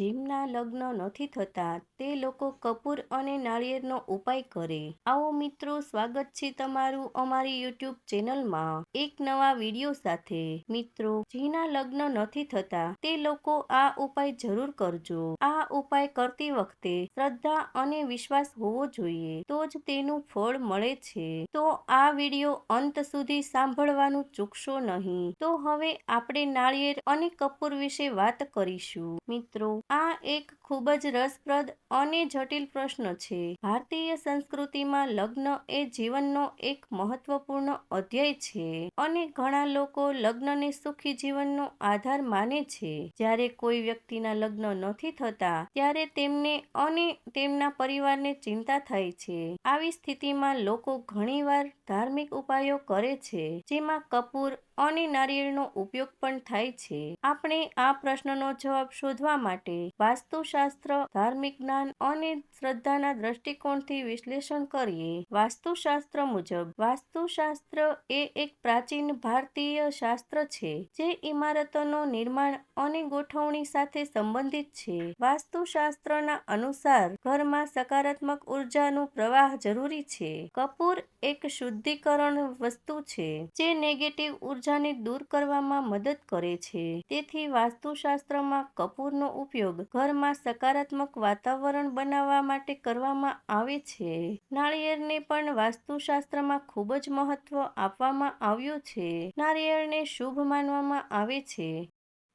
જેમના લગ્ન નથી થતા, તે લોકો કપૂર અને નાળિયેરનો ઉપાય કરે. આવો મિત્રો, સ્વાગત છે તમારું અમારી યુટ્યુબ ચેનલમાં. એક નવા વીડિયો સાથે. મિત્રો, જેના લગ્ન નથી થતા, તે લોકો આ ઉપાય જરૂર કરજો. આ ઉપાય કરતી વખતે શ્રદ્ધા અને વિશ્વાસ હોવો જોઈએ, તો જ તેનું ફળ મળે છે. તો આ વીડિયો અંત સુધી સાંભળવાનું ચૂકશો નહીં. તો હવે આપણે નાળિયેર અને કપૂર વિશે વાત કરીશું. મિત્રો આ એક ખૂબ જ રસપ્રદ અને જટિલ પ્રશ્ન છે. ભારતીય સંસ્કૃતિમાં લગ્ન એ જીવનનો એક મહત્વપૂર્ણ અધ્યાય છે અને ઘણા લોકો લગ્નને સુખી જીવનનો આધાર માને છે. જ્યારે કોઈ વ્યક્તિના લગ્ન નથી થતા, ત્યારે તેમને અને તેમના પરિવારને ચિંતા થાય છે. આવી સ્થિતિમાં લોકો ઘણીવાર ધાર્મિક ઉપાયો કરે છે, જેમાં કપૂર અને નારિયેળનો ઉપયોગ પણ થાય છે. આપણે આ પ્રશ્નનો જવાબ શોધવા માટે વાસ્તુશાસ્ત્ર, ધાર્મિક જ્ઞાન અને શ્રદ્ધાના દ્રષ્ટિકોણથી વિશ્લેષણ કરીએ. વાસ્તુશાસ્ત્ર મુજબ, વાસ્તુશાસ્ત્ર એ એક પ્રાચીન ભારતીય શાસ્ત્ર છે, જે ઇમારતોનો નિર્માણ અને ગોઠવણી સાથે સંબંધિત છે. વાસ્તુશાસ્ત્રના અનુસાર, ઘરમાં સકારાત્મક ઉર્જાનું પ્રવાહ જરૂરી છે. કપૂર એક શુદ્ધિકરણ વસ્તુ છે, જે નેગેટિવ ઊર્જા ઉર્જાને દૂર કરવામાં મદદ કરે છે. તેથી વાસ્તુશાસ્ત્રમાં કપૂરનો ઉપયોગ ઘરમાં સકારાત્મક વાતાવરણ બનાવવા માટે કરવામાં આવે છે. નાળિયેરને પણ વાસ્તુશાસ્ત્રમાં ખૂબ જ મહત્વ આપવામાં આવ્યું છે. નાળિયેરને શુભ માનવામાં આવે છે.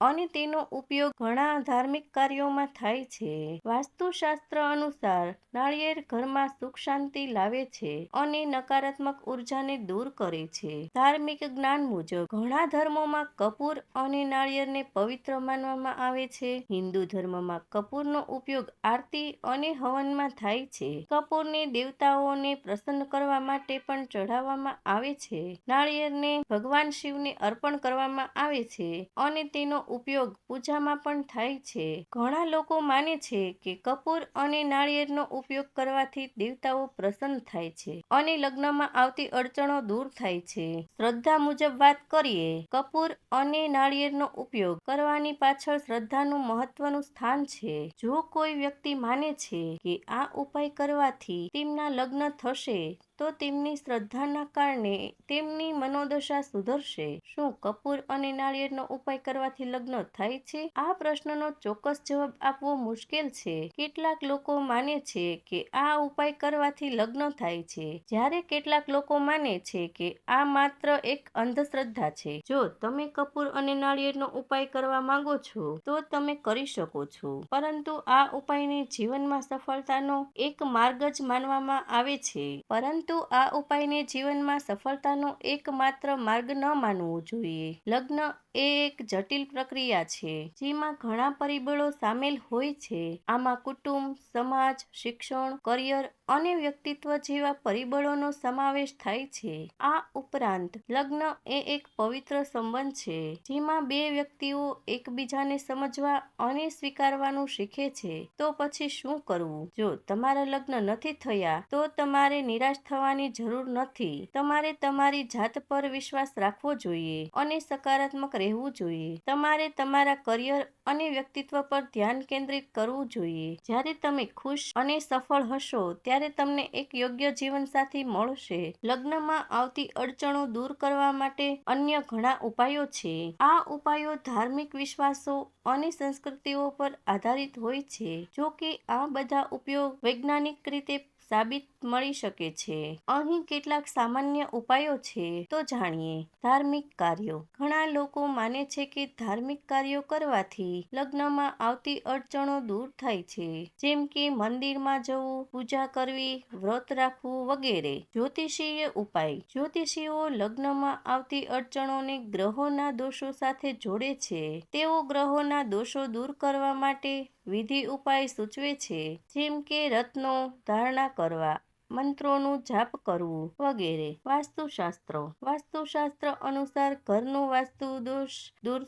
અને તેનો ઉપયોગ ઘણા ધાર્મિક કાર્યોમાં થાય છે. વાસ્તુશાસ્ત્ર અનુસાર, નાળિયેર ઘરમાં સુખ શાંતિ લાવે છે અને નકારાત્મક ઉર્જાને દૂર કરે છે. ધાર્મિક જ્ઞાન મુજબ, ઘણા ધર્મોમાં કપૂર અને નાળિયેરને પવિત્ર માનવામાં આવે છે. હિન્દુ ધર્મમાં કપૂરનો ઉપયોગ આરતી અને હવનમાં થાય છે. કપૂરને દેવતાઓને પ્રસન્ન કરવા માટે પણ ચઢાવવામાં આવે છે. નાળિયેરને ભગવાન શિવને અર્પણ કરવામાં આવે છે અને તેનો ઉપયોગ પૂજામાં પણ થાય છે. ઘણા લોકો માને છે કે કપૂર અને નાળિયેરનો ઉપયોગ કરવાથી દેવતાઓ પ્રસન્ન થાય છે અને લગ્નમાં આવતી અડચણો દૂર થાય છે. શ્રદ્ધા મુજબ વાત કરીએ, કપૂર અને નાળિયેરનો ઉપયોગ કરવાની પાછળ શ્રદ્ધાનું મહત્વનું સ્થાન છે. જો કોઈ વ્યક્તિ માને છે કે આ ઉપાય કરવાથી તેમના લગ્ન થશે તો તેમની શ્રદ્ધાના કારણે તેમની મનોદશા સુધરશે. શું કપૂર અને નાળિયેરનો ઉપાય કરવાથી લગ્ન થાય છે? આ પ્રશ્નનો ચોક્કસ જવાબ આપવો મુશ્કેલ છે. કેટલાક લોકો માને છે કે આ ઉપાય કરવાથી લગ્ન થાય છે. જ્યારે કેટલાક લોકો માને છે કે આ માત્ર એક અંધશ્રદ્ધા છે. જો તમે કપૂર અને નાળિયેરનો ઉપાય કરવા માંગો છો, તો તમે કરી શકો છો. પરંતુ આ ઉપાયને જીવનમાં સફળતાનો એક માર્ગ જ માનવામાં આવે છે. પરંતુ પરંતુ આ ઉપાયને જીવનમાં સફળતાનો એકમાત્ર માર્ગ ન માનવો જોઈએ. લગ્ન એ એક જટિલ પ્રક્રિયા છે, જેમાં ઘણા પરિબળો સામેલ હોય છે. આમાં કુટુંબ, સમાજ, શિક્ષણ, કરિયર અને વ્યક્તિત્વ જેવા પરિબળોનો સમાવેશ થાય છે. આ ઉપરાંત, લગ્ન એ એક પવિત્ર સંબંધ છે, જેમાં બે વ્યક્તિઓ એકબીજાને સમજવા અને સ્વીકારવાનું શીખે છે. તો પછી શું કરવું? જો તમારા લગ્ન નથી થયા, તો તમારે નિરાશ થવાની જરૂર નથી. તમારે તમારી જાત પર વિશ્વાસ રાખવો જોઈએ અને સકારાત્મક રહેવું જોઈએ. તમારે તમારા કરિયર અને વ્યક્તિત્વ પર ધ્યાન કેન્દ્રિત કરવું જોઈએ. જ્યારે તમે ખુશ અને સફળ હશો, ત્યારે તમને એક યોગ્ય જીવનસાથી મળશે. લગ્નમાં આવતી અડચણો દૂર કરવા માટે અન્ય ઘણા ઉપાયો છે. આ ઉપાયો ધાર્મિક વિશ્વાસો અને સંસ્કૃતિઓ પર આધારિત હોય છે. જો કે આ બધા ઉપયોગ વૈજ્ઞાનિક રીતે સાબિત મળી શકે છે. અહીં કેટલાક સામાન્ય ઉપાયો છે તો જાણીએ. ધાર્મિક કાર્યો. ઘણા લોકો માને છે કે ધાર્મિક કાર્યો કરવાથી લગ્નમાં આવતી અડચણો દૂર થાય છે. જેમ કે મંદિરમાં જવું, પૂજા કરવી, વ્રત રાખવું વગેરે. જ્યોતિષીય ઉપાય. જ્યોતિષીઓ લગ્નમાં આવતી અડચણોને ગ્રહોના દોષો સાથે જોડે છે. તેઓ ગ્રહોના દોષો દૂર કરવા માટે વિધિ ઉપાય સૂચવે છે, જેમ કે રત્નો ધારણા કરવા, મંત્રોનું જાપ કરવું વગેરે. વાસ્તુશાસ્ત્રો. વાસ્તુશાસ્ત્ર અનુસાર ઘરનું વાસ્તુ દોષ દૂર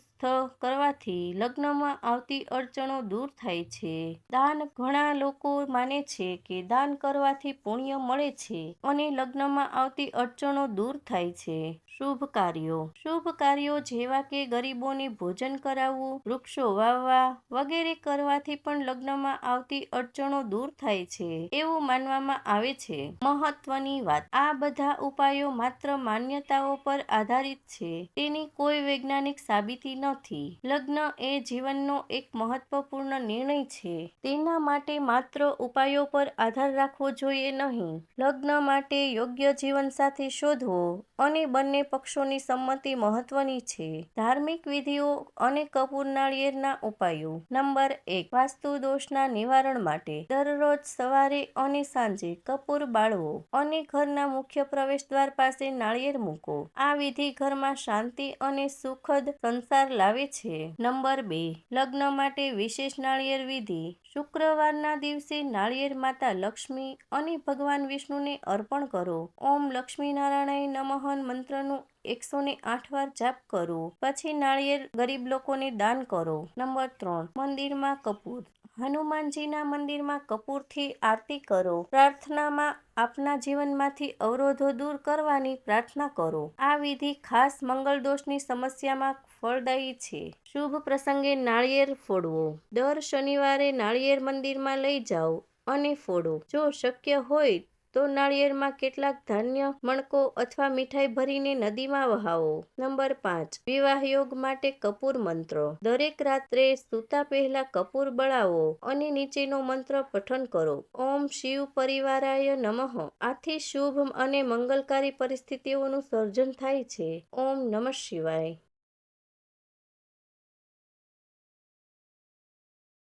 કરવાથી લગ્નમાં આવતી અડચણો દૂર થાય છે. દાન ઘણા લોકો માને છે કે દાન કરવાથી પુણ્ય મળે છે અને લગ્નમાં આવતી અડચણો દૂર થાય છે. શુભ કાર્યો. શુભ કાર્યો જેવા કે ગરીબોને ભોજન કરાવવું, વૃક્ષો વાવવા વગેરે કરવાથી પણ લગ્નમાં આવતી અડચણો દૂર થાય છે એવું માનવામાં આવે છે. મહત્વની વાત. આ બધા ઉપાયો માત્ર માન્યતાઓ પર આધારિત છે. તેની કોઈ વૈજ્ઞાનિક સાબિતી નથી. લગ્ન એ જીવનનો એક મહત્વપૂર્ણ નિર્ણય છે. તેના માટે માત્ર ઉપાયો પર આધાર રાખવો જોઈએ નહીં. લગ્ન માટે યોગ્ય જીવનસાથી શોધવો અને બંને પક્ષોની સંમતિ મહત્વની છે. ધાર્મિક વિધિઓ અને કપૂર નાળિયેરના ઉપાયો. નંબર એક, વાસ્તુ દોષના નિવારણ માટે દરરોજ સવારે અને સાંજે કપૂર બાળવો અને ઘરના મુખ્ય પ્રવેશ દ્વાર પાસે નાળિયેર મૂકો. આ વિધિ ઘરમાં શાંતિ અને સુખદ સંસાર લાવે છે. નંબર બે, લગ્ન માટે વિશેષ નાળિયેર વિધિ. શુક્રવારના દિવસે નાળિયેર માતા લક્ષ્મી અને ભગવાન વિષ્ણુને અર્પણ કરો. ઓમ લક્ષ્મી નારાયણ નમઃ મંત્રનું એકસો ને આઠ વાર જાપ કરો. પછી નાળિયેર ગરીબ લોકોને દાન કરો. નંબર ત્રણ, મંદિરમાં કપૂર. હનુમાનજીના મંદિરમાં કપૂરથી આરતી કરો. પ્રાર્થનામાં આપના જીવનમાંથી અવરોધો દૂર કરવાની પ્રાર્થના કરો. આ વિધિ ખાસ મંગળ દોષની સમસ્યામાં ફળદાયી છે. શુભ પ્રસંગે નાળિયેર ફોડવો. દર શનિવારે નાળિયેર મંદિરમાં લઈ જાઓ અને ફોડો. જો શક્ય હોય તો નાળિયેરમાં કેટલાક ધાન્ય મણકો અથવા મીઠાઈ ભરીને નદીમાં વહાવો. નંબર પાંચ. વિવાહ યોગ માટે કપૂર મંત્ર. દરેક રાત્રે સૂતા પહેલા કપૂર બળાવો અને નીચેનો મંત્ર પઠન કરો. ઓમ શિવ પરિવારાય નમઃ. આથી શુભ અને મંગલકારી પરિસ્થિતિઓનું સર્જન થાય છે. ઓમ નમઃ શિવાય.